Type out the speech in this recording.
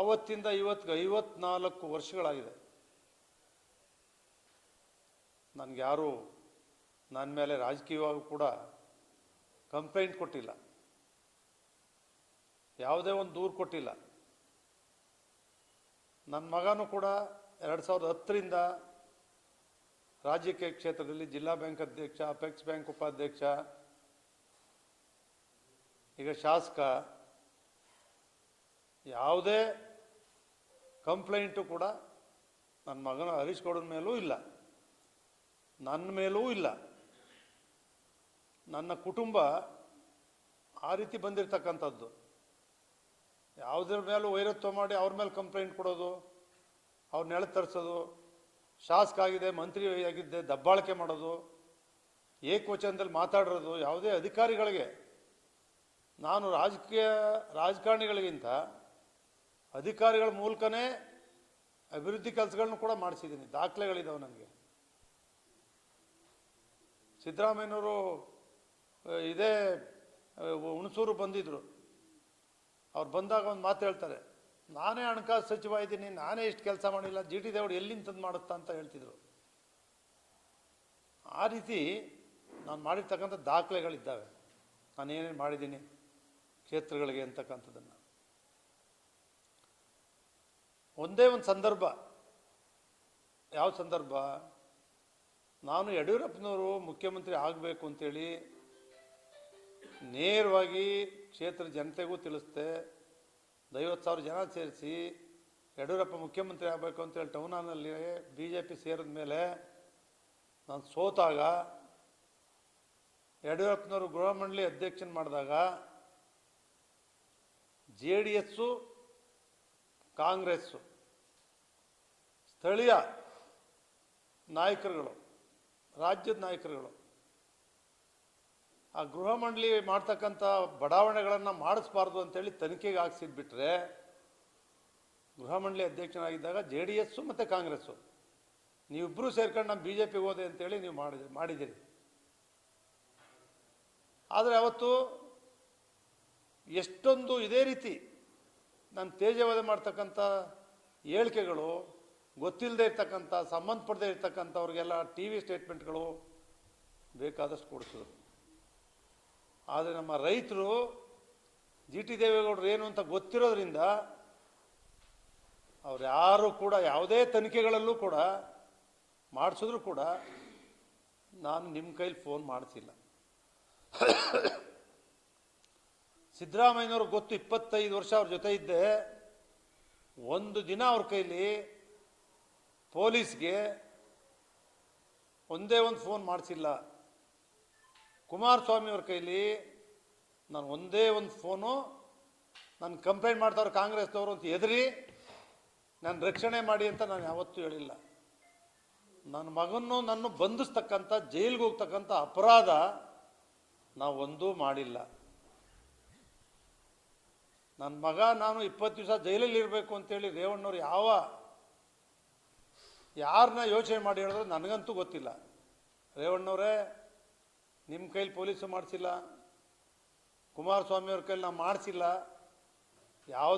ಆವತ್ತಿಂದ ಇವತ್ತಿಗೆ ಐವತ್ನಾಲ್ಕು ವರ್ಷಗಳಾಗಿದೆ. ನನಗೆ ಯಾರು ನನ್ನ ಮೇಲೆ ರಾಜಕೀಯವಾಗೂ ಕೂಡ ಕಂಪ್ಲೇಂಟ್ ಕೊಟ್ಟಿಲ್ಲ. ಯಾವುದೇ ಒಂದು ದೂರು ಕೊಟ್ಟಿಲ್ಲ. ನನ್ನ ಮಗನೂ ಕೂಡ ಎರಡು ಸಾವಿರದ ಹತ್ತರಿಂದ ರಾಜಕೀಯ ಕ್ಷೇತ್ರದಲ್ಲಿ ಜಿಲ್ಲಾ ಬ್ಯಾಂಕ್ ಅಧ್ಯಕ್ಷ, ಅಪೆಕ್ಸ್ ಬ್ಯಾಂಕ್ ಉಪಾಧ್ಯಕ್ಷ, ಈಗ ಶಾಸಕ, ಯಾವುದೇ ಕಂಪ್ಲೇಂಟು ಕೂಡ ನನ್ನ ಮಗನ ಹರೀಶ್ ಗೌಡನ ಮೇಲೂ ಇಲ್ಲ. ನನ್ನ ಮೇಲೂ ಇಲ್ಲ. ನನ್ನ ಕುಟುಂಬ ಆ ರೀತಿ ಬಂದಿರತಕ್ಕಂಥದ್ದು. ಯಾವುದ್ರ ಮೇಲೂ ವೈರತ್ವ ಮಾಡಿ ಅವ್ರ ಮೇಲೆ ಕಂಪ್ಲೇಂಟ್ ಕೊಡೋದು ಅವ್ರನ್ನ ಎಳೆ ತರಿಸೋದು, ಶಾಸಕ ಆಗಿದೆ, ಮಂತ್ರಿ ಆಗಿದ್ದೆ, ದಬ್ಬಾಳಿಕೆ ಮಾಡೋದು, ಏಕವಚನದಲ್ಲಿ ಮಾತಾಡಿರೋದು ಯಾವುದೇ ಅಧಿಕಾರಿಗಳಿಗೆ, ನಾನು ರಾಜಕೀಯ ರಾಜಕಾರಣಿಗಳಿಗಿಂತ ಅಧಿಕಾರಿಗಳ ಮೂಲಕನೇ ಅಭಿವೃದ್ಧಿ ಕೆಲಸಗಳನ್ನು ಕೂಡ ಮಾಡಿಸಿದ್ದೀನಿ. ದಾಖಲೆಗಳಿದ್ದಾವೆ ನನಗೆ ಸಿದ್ದರಾಮಯ್ಯನವರು ಇದೇ ಹುಣಸೂರು ಬಂದಿದ್ದರು ಅವ್ರು ಬಂದಾಗ ಒಂದು ಮಾತು ಹೇಳ್ತಾರೆ, ನಾನೇ ಹಣಕಾಸು ಸಚಿವ ಇದ್ದೀನಿ, ನಾನೇ ಇಷ್ಟು ಕೆಲಸ ಮಾಡಿಲ್ಲ, ಜಿ. ಟಿ. ದೇವ್ರು ಎಲ್ಲಿಂದ ತಂದು ಮಾಡುತ್ತಾ ಅಂತ ಹೇಳ್ತಿದ್ರು. ಆ ರೀತಿ ನಾನು ಮಾಡಿರ್ತಕ್ಕಂಥ ದಾಖಲೆಗಳಿದ್ದಾವೆ. ನಾನು ಏನೇನು ಮಾಡಿದ್ದೀನಿ? ಕ್ಷೇತ್ರಗಳಿಗೆ ಅಂತಕ್ಕಂಥದ್ದನ್ನು. ಒಂದೇ ಒಂದು ಸಂದರ್ಭ. ಯಾವ ಸಂದರ್ಭ? ನಾನು ಯಡಿಯೂರಪ್ಪನವರು ಮುಖ್ಯಮಂತ್ರಿ ಆಗಬೇಕು ಅಂತೇಳಿ ನೇರವಾಗಿ ಕ್ಷೇತ್ರ ಜನತೆಗೂ ತಿಳಿಸ್ದೆ. ಐವತ್ತು ಸಾವಿರ ಜನ ಸೇರಿಸಿ ಯಡಿಯೂರಪ್ಪ ಮುಖ್ಯಮಂತ್ರಿ ಆಗಬೇಕು ಅಂತೇಳಿ ಟೌನ್ ಹಾಲ್ನಲ್ಲಿ ಬಿ ಜೆ ಪಿ ಸೇರಿದ ಮೇಲೆ ನಾನು ಸೋತಾಗ ಯಡಿಯೂರಪ್ಪನವರು ಗೃಹ ಮಂಡಳಿ ಅಧ್ಯಕ್ಷನ ಮಾಡಿದಾಗ ಜೆ ಡಿ ಎಸ್ಸು ಕಾಂಗ್ರೆಸ್ಸು. ಸ್ಥಳೀಯ ನಾಯಕರುಗಳು, ರಾಜ್ಯದ ನಾಯಕರುಗಳು, ಆ ಗೃಹ ಮಂಡಳಿ ಮಾಡ್ತಕ್ಕಂಥ ಬಡಾವಣೆಗಳನ್ನು ಮಾಡಿಸ್ಬಾರ್ದು ಅಂತೇಳಿ ತನಿಖೆಗೆ ಹಾಕ್ಸಿದ್ಬಿಟ್ರೆ ಗೃಹ ಮಂಡಳಿ ಅಧ್ಯಕ್ಷನಾಗಿದ್ದಾಗ ಜೆ ಡಿ ಎಸ್ಸು ಮತ್ತು ಕಾಂಗ್ರೆಸ್ಸು. ನೀವಿಬ್ಬರೂ ಸೇರ್ಕೊಂಡು ನಮ್ಮ ಬಿ ಜೆ ಪಿಗೆ ಹೋದೆ ಅಂತೇಳಿ ನೀವು ಮಾಡಿದ ಮಾಡಿದ್ದೀರಿ ಆದರೆ ಅವತ್ತು ಎಷ್ಟೊಂದು ಇದೇ ರೀತಿ ನಾನು ತೇಜವಾದ ಮಾಡ್ತಕ್ಕಂಥ ಹೇಳಿಕೆಗಳು ಗೊತ್ತಿಲ್ಲದೆ ಇರ್ತಕ್ಕಂಥ ಸಂಬಂಧಪಡದೆ ಇರ್ತಕ್ಕಂಥವ್ರಿಗೆಲ್ಲ ಟಿ ವಿ ಸ್ಟೇಟ್ಮೆಂಟ್ಗಳು ಬೇಕಾದಷ್ಟು ಕೊಡಿಸಿದ್ರು ಆದರೆ ನಮ್ಮ ರೈತರು, ಜಿ ಟಿ ದೇವೇಗೌಡರು ಏನು ಅಂತ ಗೊತ್ತಿರೋದ್ರಿಂದ ಅವ್ರು ಯಾರು ಕೂಡ, ಯಾವುದೇ ತನಿಖೆಗಳಲ್ಲೂ ಕೂಡ, ಮಾಡಿಸಿದ್ರು ಕೂಡ ನಾನು ನಿಮ್ಮ ಕೈಲಿ ಫೋನ್ ಮಾಡಿಸಿಲ್ಲ. ಸಿದ್ದರಾಮಯ್ಯನವ್ರಿಗೆ ಗೊತ್ತು ಇಪ್ಪತ್ತೈದು ವರ್ಷ ಅವ್ರ ಜೊತೆ ಇದ್ದೆ. ಒಂದು ದಿನ ಅವ್ರ ಕೈಲಿ ಪೊಲೀಸ್ಗೆ ಒಂದೇ ಒಂದು ಫೋನ್ ಮಾಡಿಸಿಲ್ಲ. ಕುಮಾರಸ್ವಾಮಿ ಅವ್ರ ಕೈಲಿ ನಾನು ಒಂದೇ ಒಂದು ಫೋನು, ನಾನು ಕಂಪ್ಲೇಂಟ್ ಮಾಡ್ತಾವ್ರು ಕಾಂಗ್ರೆಸ್ನವರು ಅಂತ ಹೆದರಿ, ನಾನು ರಕ್ಷಣೆ ಮಾಡಿ ಅಂತ ನಾನು ಯಾವತ್ತೂ ಹೇಳಿಲ್ಲ. ನನ್ನ ಮಗನ್ನು ನನ್ನ ಬಂಧಿಸ್ತಕ್ಕಂಥ, ಜೈಲಿಗೆ ಹೋಗ್ತಕ್ಕಂಥ ಅಪರಾಧ ನಾವು ಒಂದೂ ಮಾಡಿಲ್ಲ. ನನ್ನ ಮಗ ನಾನು ಇಪ್ಪತ್ತು ದಿವಸ ಜೈಲಲ್ಲಿ ಇರಬೇಕು ಅಂತೇಳಿ ರೇವಣ್ಣವ್ರು ಯಾವ ಯಾರನ್ನ ಯೋಚನೆ ಮಾಡಿ ಹೇಳಿದ್ರೆ ನನಗಂತೂ ಗೊತ್ತಿಲ್ಲ. ರೇವಣ್ಣವರೇ ನಿಮ್ಮ ಕೈಲಿ ಪೊಲೀಸು ಮಾಡಿಸಿಲ್ಲ, ಕುಮಾರಸ್ವಾಮಿಯವ್ರ ಕೈಲಿ ನಾವು ಮಾಡಿಸಿಲ್ಲ ಯಾವ